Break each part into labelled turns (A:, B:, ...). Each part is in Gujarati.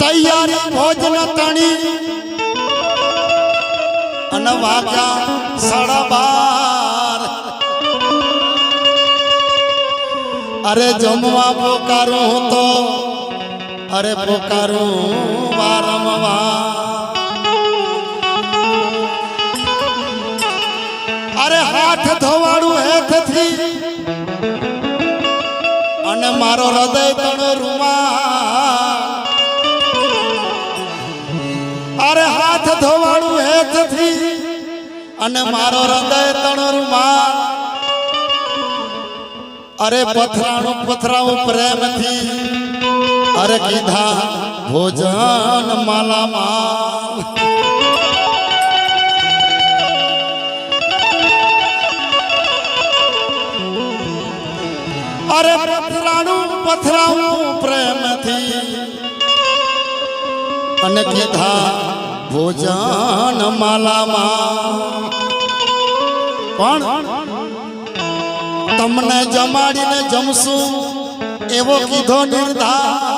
A: તૈયારી ભોજન તણી અને વાગ્યા સાડા બાર. અરે જમવા પોકારું હું તો, અરે પોકારું વારંવાર. અરે હાથ ધોવાડું હેઠથી હૃદય તણો રૂમા અરે હાથ ધોવાડું હેતથી અને મારો હૃદય તણો રૂમા અરે પથરાણું પથરાવું પ્રેમથી અરે કીધા ભોજન માલામાલ પથરાવું પ્રેમથી. અને કીધા, ભોજન માલામાં. પણ તમને જમાડીને જમશું એવો કીધો નિર્ધાર.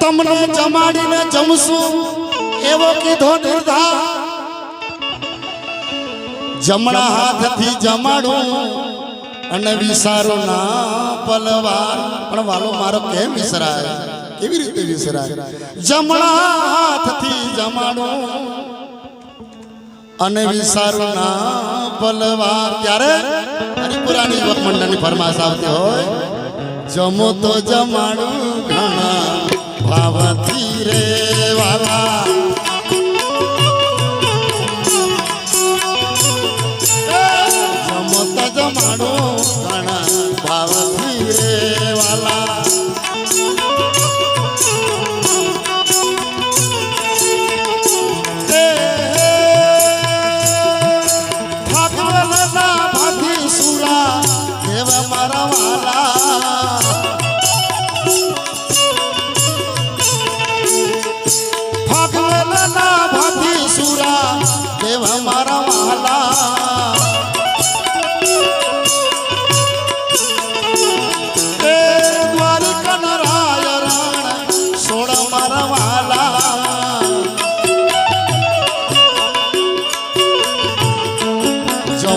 A: તમને જમાડીને જમશું એવો કીધો નિર્ધાર. જમણા હાથથી જમાડું અને વિસારો ના પલવાર. પણ વાલો મારો કેમ વિસરાય? કેવી રીતે વિસરાય? જમણા હાથથી જમાડું અને વિસારો ના પલવાર. ત્યારે હરિપુરાની યુવક મંડળની ફરમાશ આવતી હોય જમો તો જમાડું ઘણા ભાવથી રે વાલા.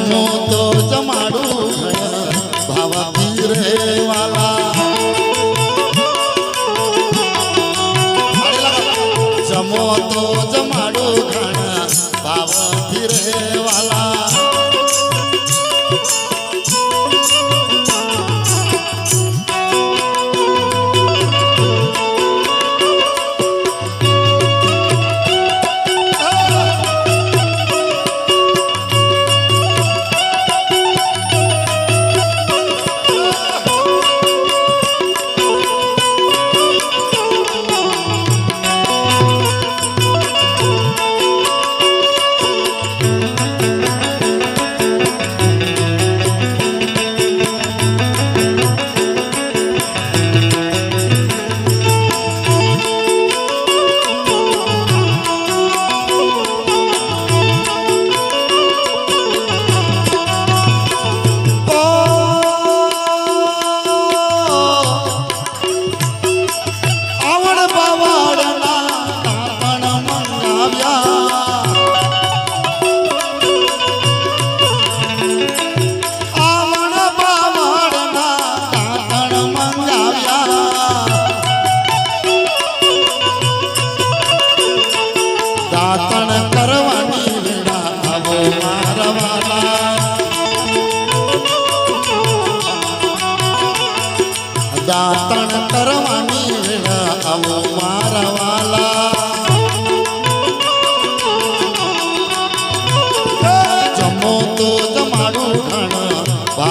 A: જમો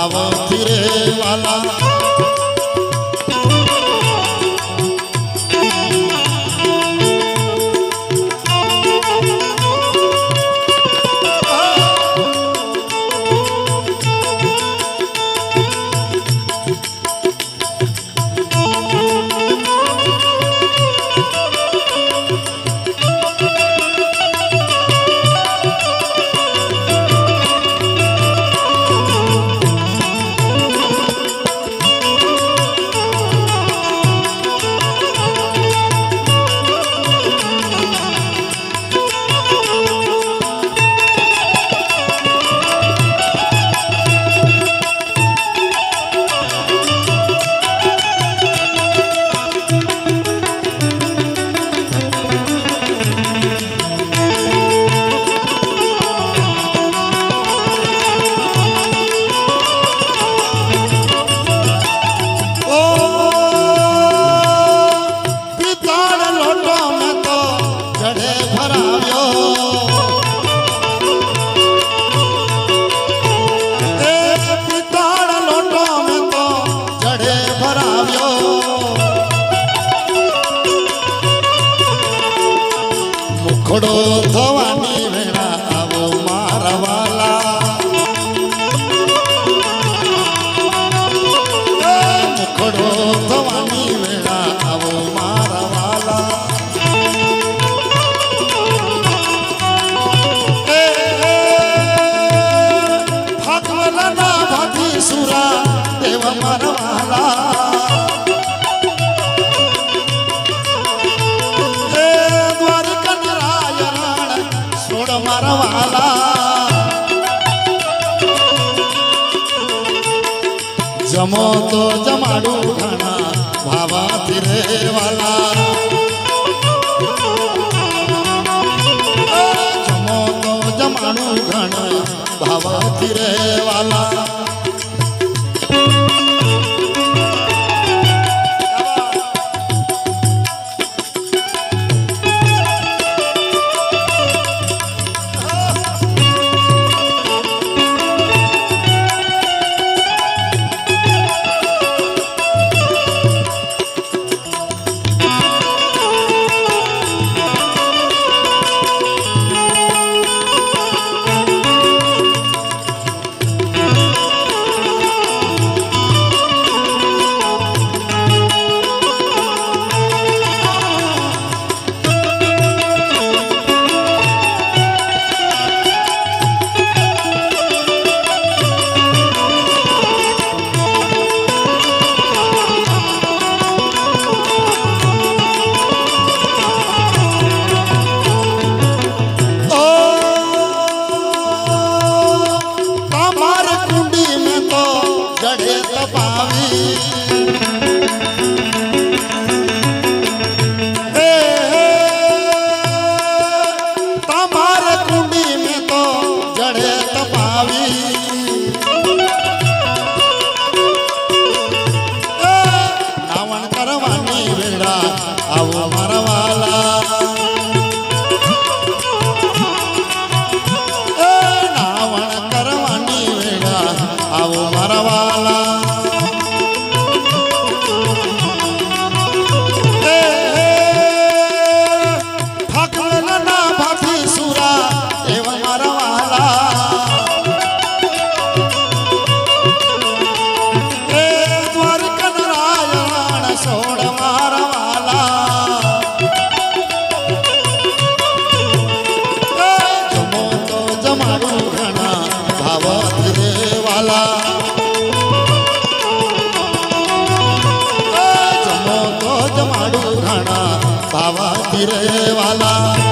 A: સાવથી રે વાલા ખોડો થવા જમો તો જમાડું ખાના ભાવા ફિરે વાલા. જમો તો જમાડું ખાના ભાવા ફિરે વાલા. लगे રે વાલા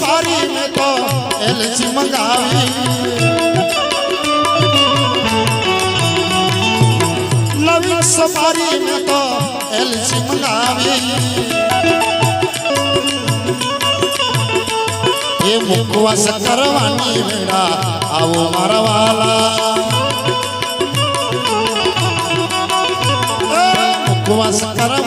A: સારી મેં તો એલસી મંગાવી. નવી સફારી મેં તો એલસી મંગાવી. એ મુખવાસ કરવાની વેળા, આવો મારા વાલા. મુખવાસ કરવા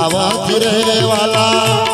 A: આવત રે વાલા